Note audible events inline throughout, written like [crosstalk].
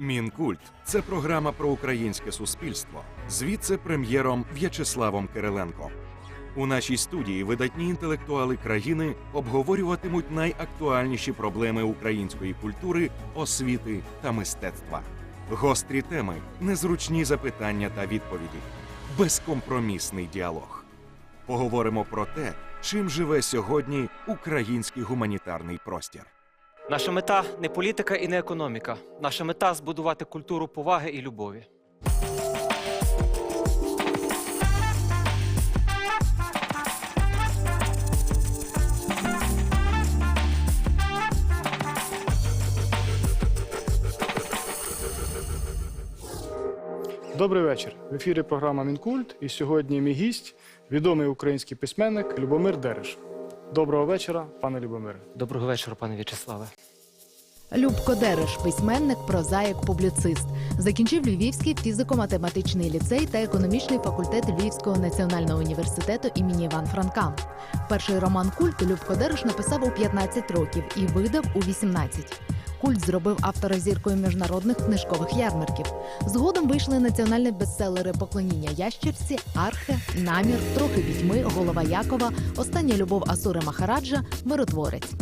Мінкульт це програма про українське суспільство з віце-прем'єром В'ячеславом Кириленком. У нашій студії видатні інтелектуали країни обговорюватимуть найактуальніші проблеми української культури, освіти та мистецтва. Гострі теми, незручні запитання та відповіді, безкомпромісний діалог. Поговоримо про те, чим живе сьогодні український гуманітарний простір. Наша мета не політика і не економіка. Наша мета збудувати культуру поваги і любові. Добрий вечір. В ефірі програма Мінкульт. І сьогодні мій гість, відомий український письменник Любомир Дереш. Доброго вечора, пане Любомире. Доброго вечора, пане В'ячеславе. Любко Дереш, письменник, прозаїк, публіцист. Закінчив Львівський фізико-математичний ліцей та економічний факультет Львівського національного університету імені Іван Франка. Перший роман Культ Любко Дереш написав у 15 років і видав у 18. Культ зробив автора зіркою міжнародних книжкових ярмарків. Згодом вийшли національні бестселери Поклоніння ящерці, Архе, Намір, Трохи вітьми, Голова Якова, Остання любов Асури Махараджа, Миротворець.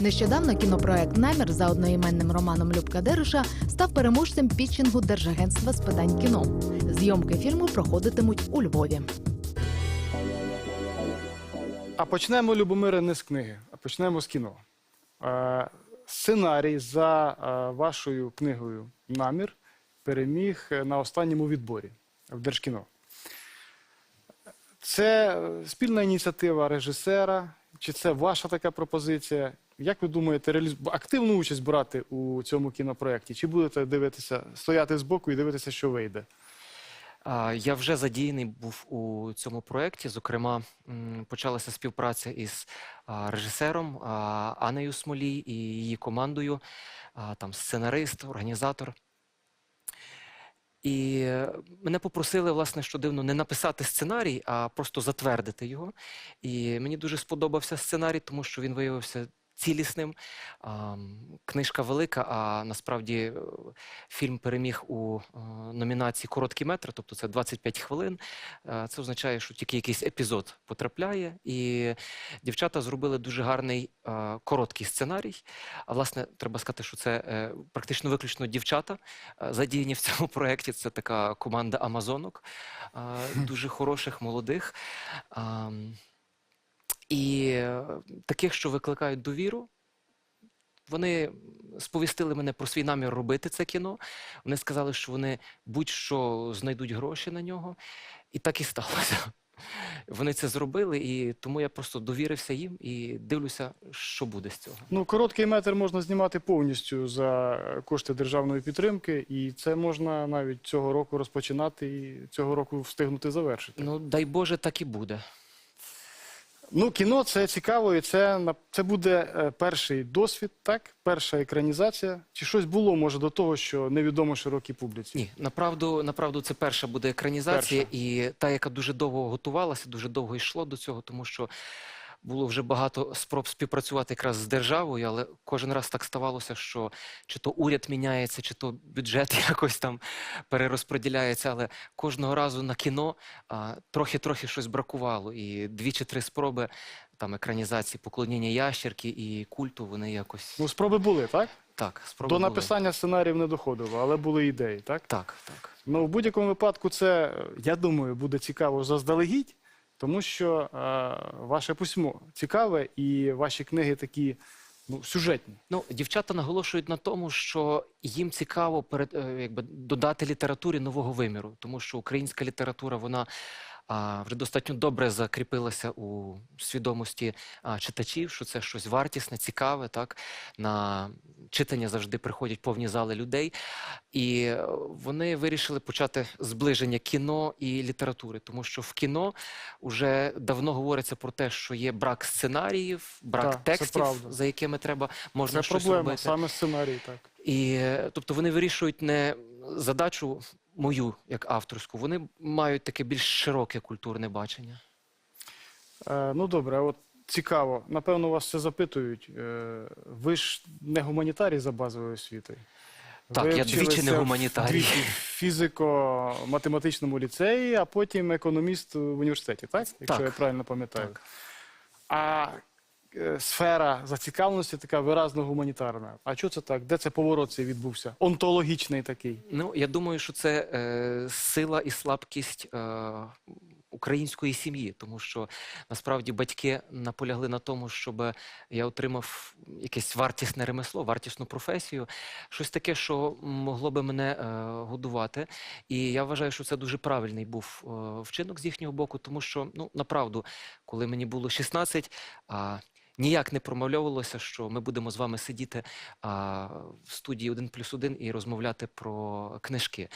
Нещодавно кінопроект Намір за одноіменним романом Любка Дереша став переможцем пітчингу Держагентства з питань кіно. Зйомки фільму проходитимуть у Львові. А почнемо, Любомире, не з книги, а почнемо з кіно. Сценарій за е, вашою книгою Намір переміг е, на останньому відборі в Держкіно. Це е, спільна ініціатива режисера, чи це ваша така пропозиція? Як ви думаєте, активну участь брати у цьому кінопроєкті? Чи будете дивитися, стояти збоку і дивитися, що вийде? Я вже задіяний був у цьому проєкті. Зокрема, почалася співпраця із режисером Анею Смолій і її командою, там сценарист, організатор. І е, мене попросили, власне, що дивно, не написати сценарій, а просто затвердити його. І мені дуже сподобався сценарій, тому що він виявився цілісним. Книжка велика, а насправді е, фільм переміг у е, номінації Короткий метр, тобто це 25 хвилин. Е, Це означає, що тільки якийсь епізод потрапляє. І дівчата зробили дуже гарний короткий сценарій. А власне, треба сказати, що це практично виключно дівчата задіяні в цьому проєкті. Це така команда амазонок, дуже хороших, молодих. І е, таких, що викликають довіру. Вони сповістили мене про свій намір робити це кіно. Вони сказали, що вони будь-що знайдуть гроші на нього. І так і сталося. Вони це зробили, і тому я просто довірився їм і дивлюся, що буде з цього. Ну, короткий метр можна знімати повністю за кошти державної підтримки, і це можна навіть цього року розпочинати і цього року встигнути завершити. Ну, дай Боже, так і буде. Ну, кіно це цікаво, і це, це буде е, перший досвід, так? Перша екранізація. Чи щось було, може, до того, що невідомо широкій публіці? Ні, направду, направду, це перша буде екранізація, Перша. і та, яка дуже довго готувалася, дуже довго йшло до цього, тому що було вже багато спроб співпрацювати якраз з державою, але кожен раз так ставалося, що чи то уряд міняється, чи то бюджет [laughs] якось там перерозподіляється. Але кожного разу на кіно трохи-трохи щось бракувало. І дві чи три спроби там екранізації поклоніння ящерки і культу, вони якось Ну, спроби були, так? так, спроби До були. написання сценаріїв не доходило, але були ідеї, так? Так, так. Ну, в будь-якому випадку, це, я думаю, буде цікаво заздалегідь, тому що е, ваше письмо цікаве і ваші книги такі ну, сюжетні. Ну, дівчата наголошують на тому, що їм цікаво перед, е, якби, додати літературі нового виміру, тому що українська література вона вже достатньо добре закріпилася у свідомості читачів, що це щось вартісне, цікаве. Так на читання завжди приходять повні зали людей, і е, вони вирішили почати зближення кіно і літератури, тому що в кіно вже давно говориться про те, що є брак сценаріїв, брак Так, текстів, за якими треба можна Це щось проблема, робити. саме сценарій, так. І е, тобто вони вирішують не задачу мою як авторську, вони мають таке більш широке культурне бачення. Е, ну добре, а от цікаво. Напевно, вас це запитують. Е, ви ж не гуманітарій за базовою освітою. Так, Ви я двічі не гуманітарій. двічі в фізико-математичному ліцеї, а потім економіст в університеті, так? Якщо Так. я правильно пам'ятаю. Так. А сфера зацікавленості така виразно гуманітарна. А чого це так? Де це поворот цей відбувся? Онтологічний такий. Ну, я думаю, що це е, сила і слабкість е, української сім'ї, тому що насправді батьки наполягли на тому, щоб я отримав якесь вартісне ремесло, вартісну професію, щось таке, що могло би мене е, годувати. І я вважаю, що це дуже правильний був е, вчинок з їхнього боку, тому що, ну, направду, коли мені було 16, а, ніяк не промальовувалося, що ми будемо з вами сидіти а, в студії 1 плюс 1 і розмовляти про книжки.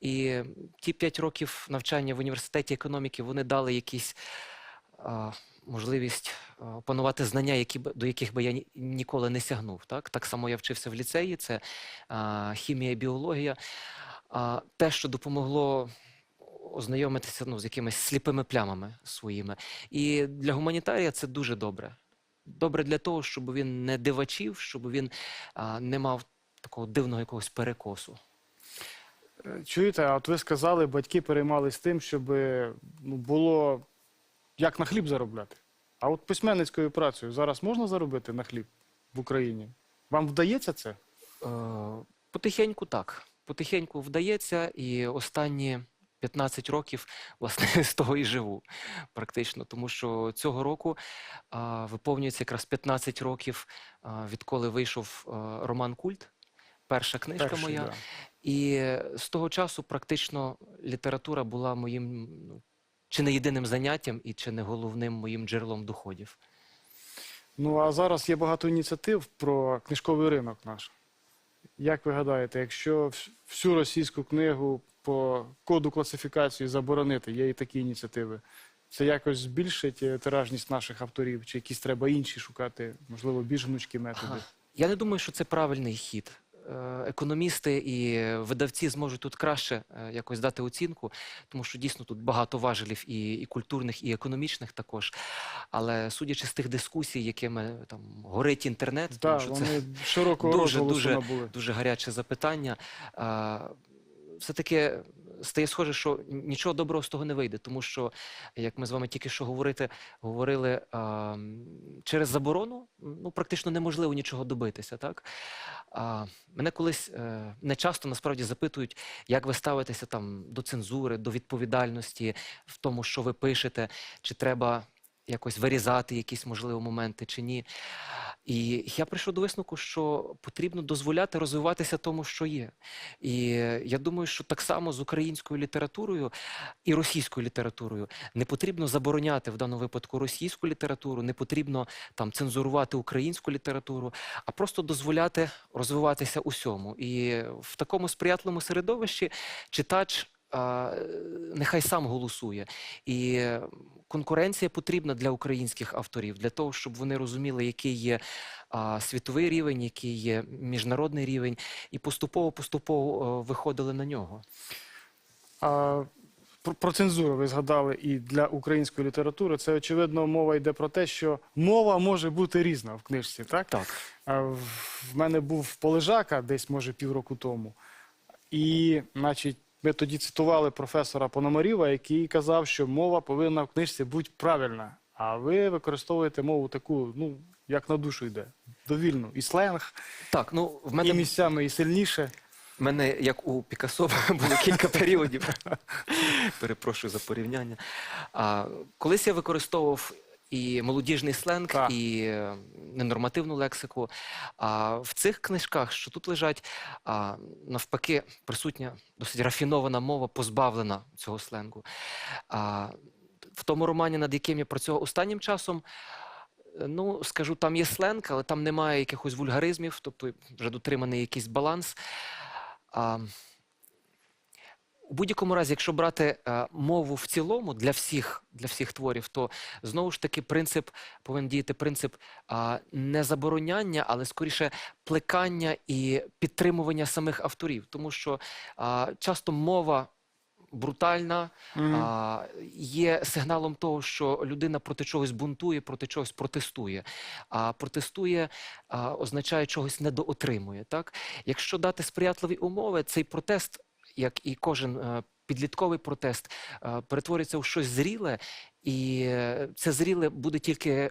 І ті 5 років навчання в університеті економіки вони дали якісь. а, Можливість опанувати знання, які до яких би я ні- ніколи не сягнув. Так, так само я вчився в ліцеї, це а, хімія, біологія. А, те, що допомогло ознайомитися ну, з якимись сліпими плямами своїми. І для гуманітарія це дуже добре. Добре для того, щоб він не дивачів, щоб він а, не мав такого дивного якогось перекосу. Е, Чуєте, а от ви сказали, батьки переймались тим, щоб ну, було як на хліб заробляти. А от письменницькою працею зараз можна заробити на хліб в Україні? Вам вдається це? Е, Потихеньку так. Потихеньку вдається, і останні 15 років, [laughs] власне, з того і живу практично. Тому що цього року а, виповнюється якраз 15 років, а, відколи вийшов а, роман Культ, перша книжка Перший, моя. да. І з того часу практично література була моїм ну, чи не єдиним заняттям, і чи не головним моїм джерелом доходів. Ну а зараз є багато ініціатив про книжковий ринок наш. Як ви гадаєте, якщо всю російську книгу по коду класифікації заборонити, є і такі ініціативи, це якось збільшить е, тиражність наших авторів, чи якісь треба інші шукати, можливо, більш гнучкі методи? Я не думаю, що це правильний хід. Е, Економісти і видавці зможуть тут краще е, якось дати оцінку, тому що дійсно тут багато важелів і, і культурних, і економічних також. Але судячи з тих дискусій, якими там горить інтернет, тому що це [laughs] дуже, дуже, дуже гаряче запитання. А, все-таки стає схоже, що нічого доброго з того не вийде, тому що, як ми з вами тільки що говорити, говорили, а, через заборону ну, практично неможливо нічого добитися. Так? А, мене колись е, не часто насправді запитують, як ви ставитеся там, до цензури, до відповідальності в тому, що ви пишете, чи треба якось вирізати якісь можливо моменти чи ні. І я прийшов до висновку, що потрібно дозволяти розвиватися тому, що є. І я думаю, що так само з українською літературою і російською літературою не потрібно забороняти в даному випадку російську літературу, не потрібно там цензурувати українську літературу, а просто дозволяти розвиватися усьому. І в такому сприятливому середовищі читач. Нехай сам голосує, і е, конкуренція потрібна для українських авторів, для того, щоб вони розуміли, який є світовий рівень, який є міжнародний рівень, і поступово поступово виходили на нього. А про, цензуру ви згадали і для української літератури. Це очевидно мова йде про те, що мова може бути різна в книжці, так? Так. В мене був Полежака десь, може, півроку тому. І, значить, ми тоді цитували професора Пономарєва, який казав, що мова повинна в книжці бути правильна. А ви використовуєте мову таку, ну, як на душу йде, довільну. І сленг, Так, ну в і місцями, і сильніше. В мене, як у Пікассо, [laughs] було кілька періодів. Перепрошую за порівняння. А, колись я використовував і молодіжний сленг, Так. і е, ненормативну лексику. А в цих книжках, що тут лежать, а, навпаки, присутня досить рафінована мова, позбавлена цього сленгу. А, в тому романі, над яким я працював останнім часом, ну, скажу, там є сленг, але там немає якихось вульгаризмів, тобто вже дотриманий якийсь баланс. А, у будь-якому разі, якщо брати е, мову в цілому для всіх, для всіх творів, то знову ж таки принцип повинен діяти принцип не забороняння, але скоріше плекання і підтримування самих авторів. Тому що часто мова брутальна, Мгм. а, є сигналом того, що людина проти чогось бунтує, проти чогось протестує. А протестує а, означає чогось недоотримує. Так? Якщо дати сприятливі умови, цей протест, як і кожен е, підлітковий протест, е, перетвориться у щось зріле, і е, це зріле буде тільки е,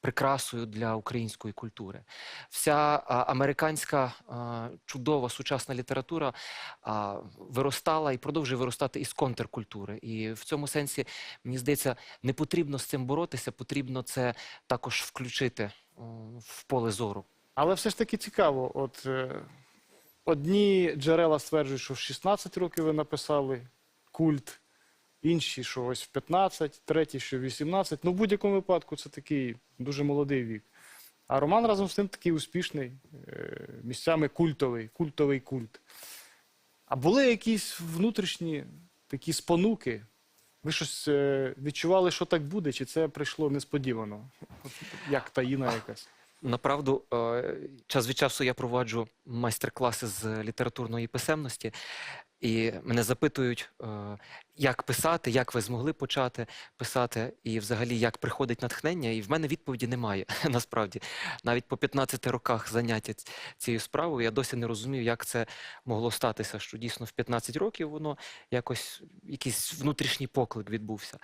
прикрасою для української культури. Вся а, американська чудова сучасна література виростала і продовжує виростати із контркультури. І в цьому сенсі, мені здається, не потрібно з цим боротися, потрібно це також включити в поле зору. Але все ж таки цікаво. От е, одні джерела стверджують, що в 16 років ви написали культ, інші, що ось в 15, треті, що в 18. Ну, в будь-якому випадку це такий дуже молодий вік. А роман разом з тим такий успішний, е, місцями культовий, культовий культ. А були якісь внутрішні такі спонуки? Ви щось е, відчували, що так буде, чи це прийшло несподівано? Як таїна якась? Направду, е, час від часу я проводжу майстер-класи з літературної писемності, і мене запитують, е, як писати, як ви змогли почати писати, і взагалі як приходить натхнення. І в мене відповіді немає. [laughs] Насправді, навіть по 15 роках заняття цією справою я досі не розумію, як це могло статися. Що дійсно в 15 років воно якось якийсь внутрішній поклик відбувся.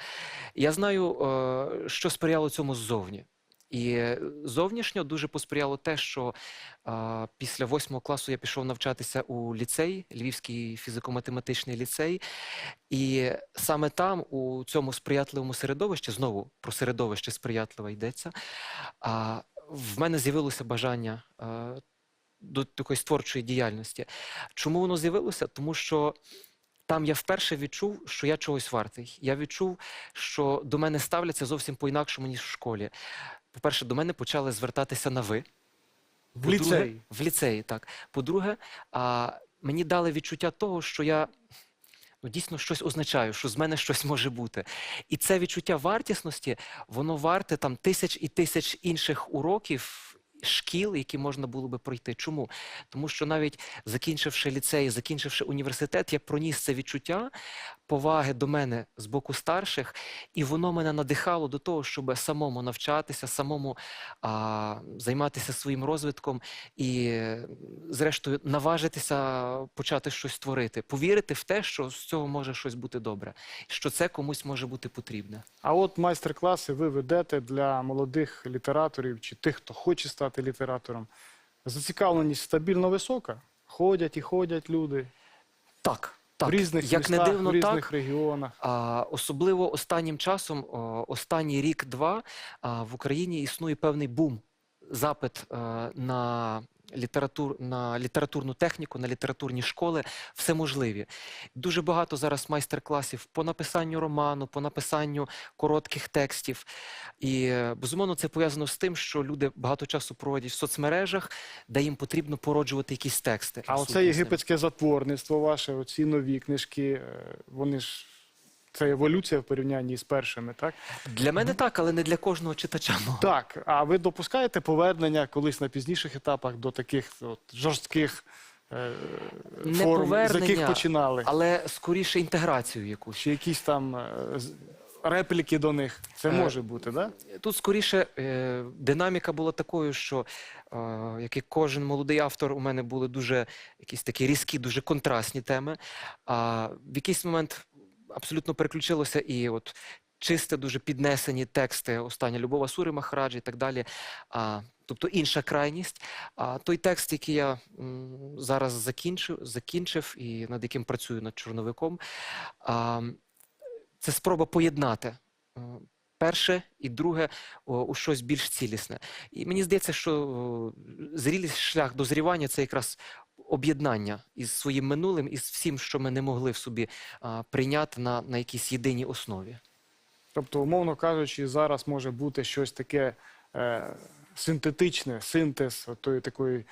Я знаю, е, що сприяло цьому ззовні. І е, зовнішньо дуже посприяло те, що а, після восьмого класу я пішов навчатися у ліцей, Львівський фізико-математичний ліцей. І саме там, у цьому сприятливому середовищі, знову про середовище сприятливе йдеться, а, в мене з'явилося бажання а, до такої творчої діяльності. Чому воно з'явилося? Тому що там я вперше відчув, що я чогось вартий. Я відчув, що до мене ставляться зовсім по-інакшому, ніж в школі. По-перше, до мене почали звертатися на ви. В ліцеї? В ліцеї, так. По-друге, а, мені дали відчуття того, що я ну, дійсно щось означаю, що з мене щось може бути. І це відчуття вартісності, воно варте там тисяч і тисяч інших уроків. Шкіл, які можна було би пройти. Чому? Тому що навіть закінчивши ліцей, закінчивши університет, я проніс це відчуття поваги до мене з боку старших, і воно мене надихало до того, щоб самому навчатися, самому а, займатися своїм розвитком і, зрештою, наважитися почати щось творити, повірити в те, що з цього може щось бути добре, що це комусь може бути потрібне. А от майстер-класи ви ведете для молодих літераторів чи тих, хто хоче стати літератором. Зацікавленість стабільно висока. Ходять і ходять люди Так, так. в різних як містах, не дивно, в різних так. регіонах. А, особливо останнім часом, останній рік-два, а, в Україні існує певний бум, запит е, на, літератур, на літературну техніку, на літературні школи, все можливі. Дуже багато зараз майстер-класів по написанню роману, по написанню коротких текстів. І, е, безумовно, це пов'язано з тим, що люди багато часу проводять в соцмережах, де їм потрібно породжувати якісь тексти. А оце єгипетське затворництво ваше, оці нові книжки, е, вони ж це еволюція в порівнянні з першими, так? Для мене так, але не для кожного читача. мого. Так, а ви допускаєте повернення колись на пізніших етапах до таких от, жорстких е, Не форм, з яких починали? Але скоріше інтеграцію якусь. Чи якісь там е, з- репліки до них? Це Е, може бути, так? Тут скоріше е, динаміка була такою, що е, як і кожен молодий автор, у мене були дуже якісь такі різкі, дуже контрастні теми. А в якийсь момент абсолютно переключилося і от чисте, дуже піднесені тексти остання Любова Сури Махараджі і так далі. А, тобто інша крайність. А той текст, який я зараз закінчив, закінчив і над яким працюю над чорновиком, а, це спроба поєднати. е, Перше і друге у щось більш цілісне. І мені здається, що зрілість шлях дозрівання це якраз об'єднання із своїм минулим і з всім, що ми не могли в собі прийняти на, на якійсь єдиній основі. Тобто, умовно кажучи, зараз може бути щось таке е, синтетичне, синтез тої такої,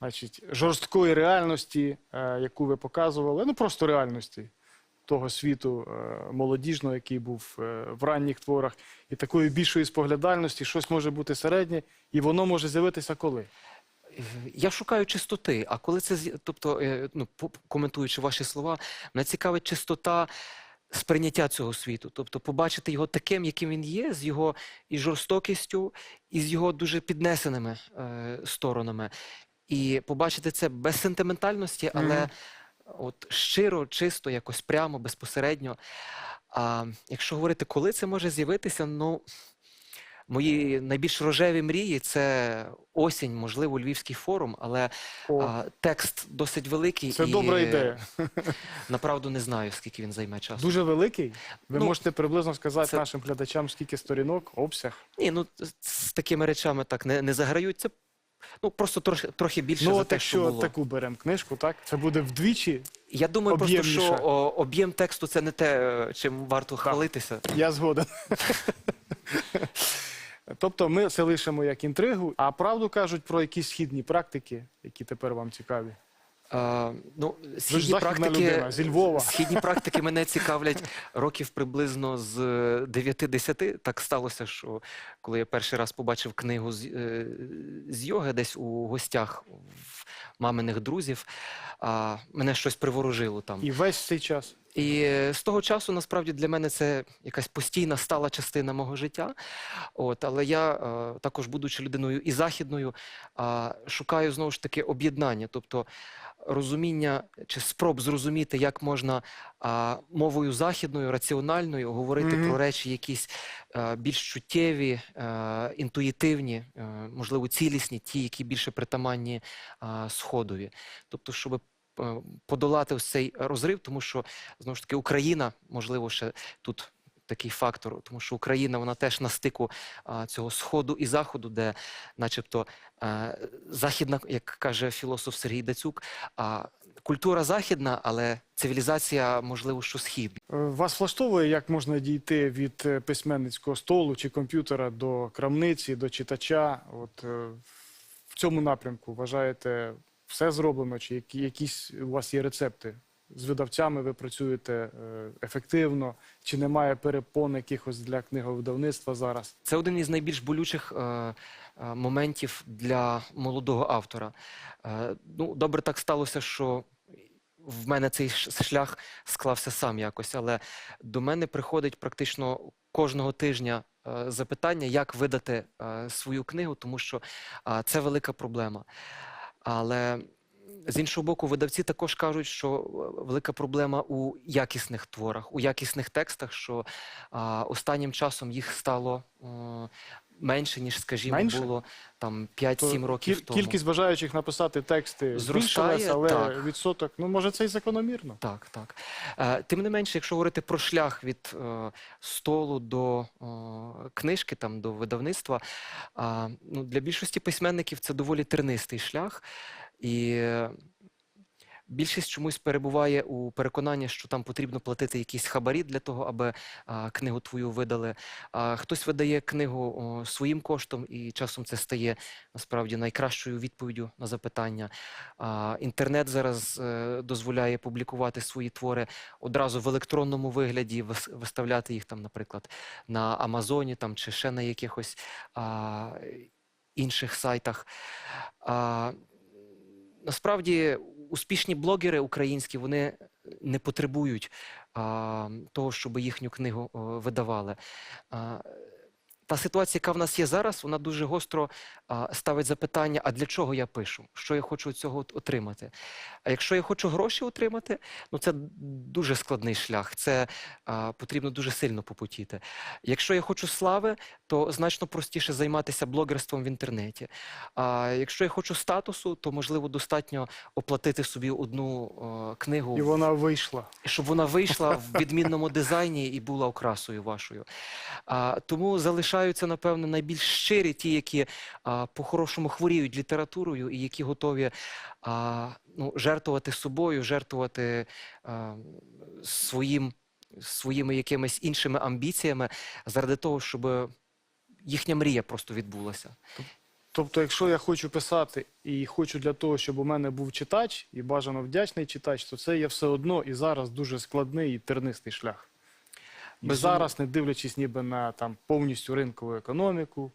значить, жорсткої реальності, е, яку ви показували, ну просто реальності того світу е, молодіжного, який був е, в ранніх творах, і такої більшої споглядальності, щось може бути середнє, і воно може з'явитися коли? Я шукаю чистоти, а коли це тобто, е, ну, коментуючи ваші слова, мене цікавить чистота сприйняття цього світу, тобто побачити його таким, яким він є, з його і жорстокістю, і з його дуже піднесеними е, сторонами. І побачити це без сентиментальності, але Мгм. от щиро, чисто, якось прямо, безпосередньо. А якщо говорити, коли це може з'явитися, ну. Мої найбільш рожеві мрії це осінь, можливо, Львівський форум, але О, а, текст досить великий. це і добра ідея. [laughs] Направду не знаю, скільки він займе часу. Дуже великий. Ви Ну, можете приблизно сказати це- нашим глядачам, скільки сторінок, обсяг. Ні, ну з- такими речами так не, не заграють. Це ну просто трохи, трохи більше ну, за те, що було. таку беремо книжку, так це буде вдвічі. Я думаю, просто що о, об'єм тексту це не те, чим варто хвалитися. Я згоден. [laughs] Тобто ми це лишимо як інтригу, а правду кажуть про якісь східні практики, які тепер вам цікаві. А, ну, східні практики, людина, зі Львова. східні практики мене цікавлять років приблизно з 9-10. Так сталося, що коли я перший раз побачив книгу з, е, з йоги десь у гостях в маминих друзів, а, мене щось приворожило там. І весь цей час. І е, з того часу насправді для мене це якась постійна стала частина мого життя. От, але я е, також, будучи людиною і західною, а, шукаю знову ж таки об'єднання, тобто розуміння чи спроб зрозуміти, як можна а, мовою західною, раціональною говорити Мгм. про речі якісь е, більш чуттєві, е, інтуїтивні, е, можливо, цілісні, ті, які більше притаманні сходові. Тобто, щоб е, подолати ось цей розрив, тому що знову ж таки Україна, можливо, ще тут такий фактор, тому що Україна вона теж на стику цього сходу і заходу, де, начебто, е, західна, як каже філософ Сергій Дацюк, а, культура західна, але цивілізація, можливо, що східна. Е, Вас влаштовує, як можна дійти від е, письменницького столу чи комп'ютера до крамниці, до читача? От е, в цьому напрямку вважаєте, все зроблено, чи які, якісь у вас є рецепти? З видавцями ви працюєте е, ефективно, чи немає перепон якихось для книговидавництва зараз? Це один із найбільш болючих е, е, моментів для молодого автора. Е, ну, добре так сталося, що в мене цей шлях склався сам якось, але до мене приходить практично кожного тижня е, запитання, як видати е, свою книгу, тому що е, це велика проблема. Але з іншого боку, видавці також кажуть, що е, велика проблема у якісних творах, у якісних текстах, що останнім часом їх стало е, менше, ніж, скажімо, Менше? було там 5-7 То років кіль- тому. Кількість бажаючих написати тексти Зростає, збільшилась, але так. відсоток, ну може це і закономірно. Так, так. Е, тим не менше, якщо говорити про шлях від е, столу до е, книжки, там, до видавництва, а, ну, для більшості письменників це доволі тернистий шлях. І е, більшість чомусь перебуває у переконанні, що там потрібно платити якісь хабарі для того, аби а, книгу твою видали. А, хтось видає книгу о, своїм коштом, і часом це стає насправді найкращою відповіддю на запитання. А, інтернет зараз е, дозволяє публікувати свої твори одразу в електронному вигляді, виставляти їх там, наприклад, на Амазоні там, чи ще на якихось а, інших сайтах. А, насправді успішні блогери українські вони не потребують а, того, щоб їхню книгу видавали. А, та ситуація, яка в нас є зараз, вона дуже гостро а, ставить запитання: а для чого я пишу? Що я хочу від цього отримати? А якщо я хочу гроші отримати, ну це дуже складний шлях. Це а, потрібно дуже сильно попотіти. Якщо я хочу слави, то значно простіше займатися блогерством в інтернеті. А якщо я хочу статусу, то можливо достатньо оплатити собі одну о, книгу, І вона вийшла. щоб вона вийшла [laughs] в відмінному дизайні і була окрасою вашою. А, тому залишаються, напевно, найбільш щирі ті, які по-хорошому хворіють літературою і які готові а, ну, жертвувати собою, жертвувати а, своїм, своїми якимись іншими амбіціями заради того, щоб їхня мрія просто відбулася. Тобто, якщо я хочу писати і хочу для того, щоб у мене був читач, і бажано вдячний читач, то це є все одно і зараз дуже складний і тернистий шлях. Безумовно. зараз, не дивлячись ніби на там повністю ринкову економіку,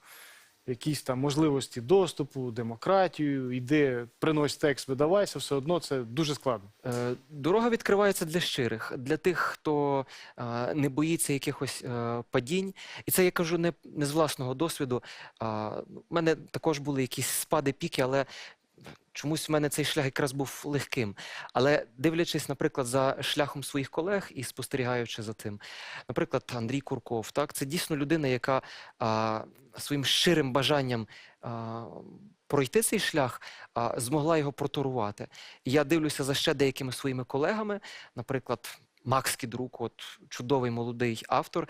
якісь там можливості доступу, демократію, іди, принось текст, видавайся, все одно це дуже складно. Е, Дорога відкривається для щирих, для тих, хто е, не боїться якихось е, падінь. І це я кажу не, не з власного досвіду. У мене також були якісь спади, піки, але чомусь в мене цей шлях якраз був легким. Але дивлячись, наприклад, за шляхом своїх колег і спостерігаючи за тим, наприклад, Андрій Курков, так, це дійсно людина, яка а, своїм щирим бажанням а, пройти цей шлях а, змогла його проторувати. Я дивлюся за ще деякими своїми колегами, наприклад, Макс Кідрук, от чудовий молодий автор.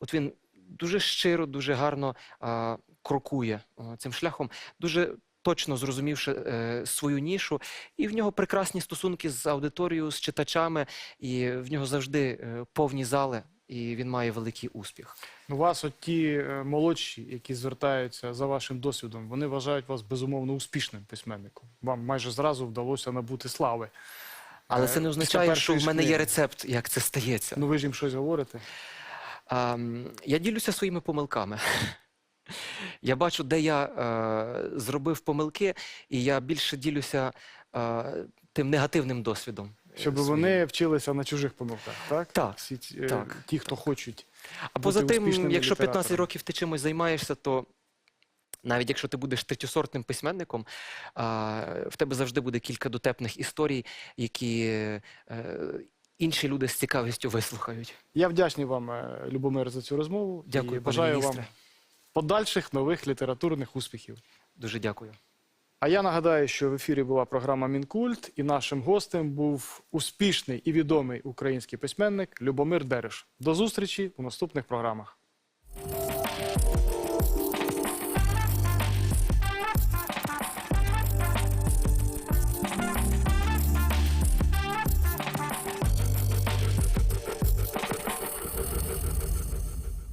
От він дуже щиро, дуже гарно а, крокує а, цим шляхом, дуже точно зрозумівши е, свою нішу, і в нього прекрасні стосунки з аудиторією, з читачами, і в нього завжди е, повні зали, і він має великий успіх. У вас от ті е, молодші, які звертаються за вашим досвідом, вони вважають вас безумовно успішним письменником. Вам майже зразу вдалося набути слави. Але Е, це не означає, що в мене є рецепт, як це стається. Ну ви ж їм щось говорите. Я ділюся своїми помилками. Я бачу, де я е, зробив помилки, і я більше ділюся е, тим негативним досвідом. е, Щоб своїм. вони вчилися на чужих помилках, так? Так, Всі ці, е, так. ті, хто хочуть. А поза бути тим, успішними якщо 15 літераторами. років ти чимось займаєшся, то навіть якщо ти будеш третьосортним письменником, а, в тебе завжди буде кілька дотепних історій, які е, інші люди з цікавістю вислухають. Я вдячний вам, е, Любомир, за цю розмову. Дякую, і пане бажаю вам міністре. Подальших нових літературних успіхів. Дуже дякую. А я нагадаю, що в ефірі була програма Мінкульт, і нашим гостем був успішний і відомий український письменник Любомир Дереш. До зустрічі у наступних програмах.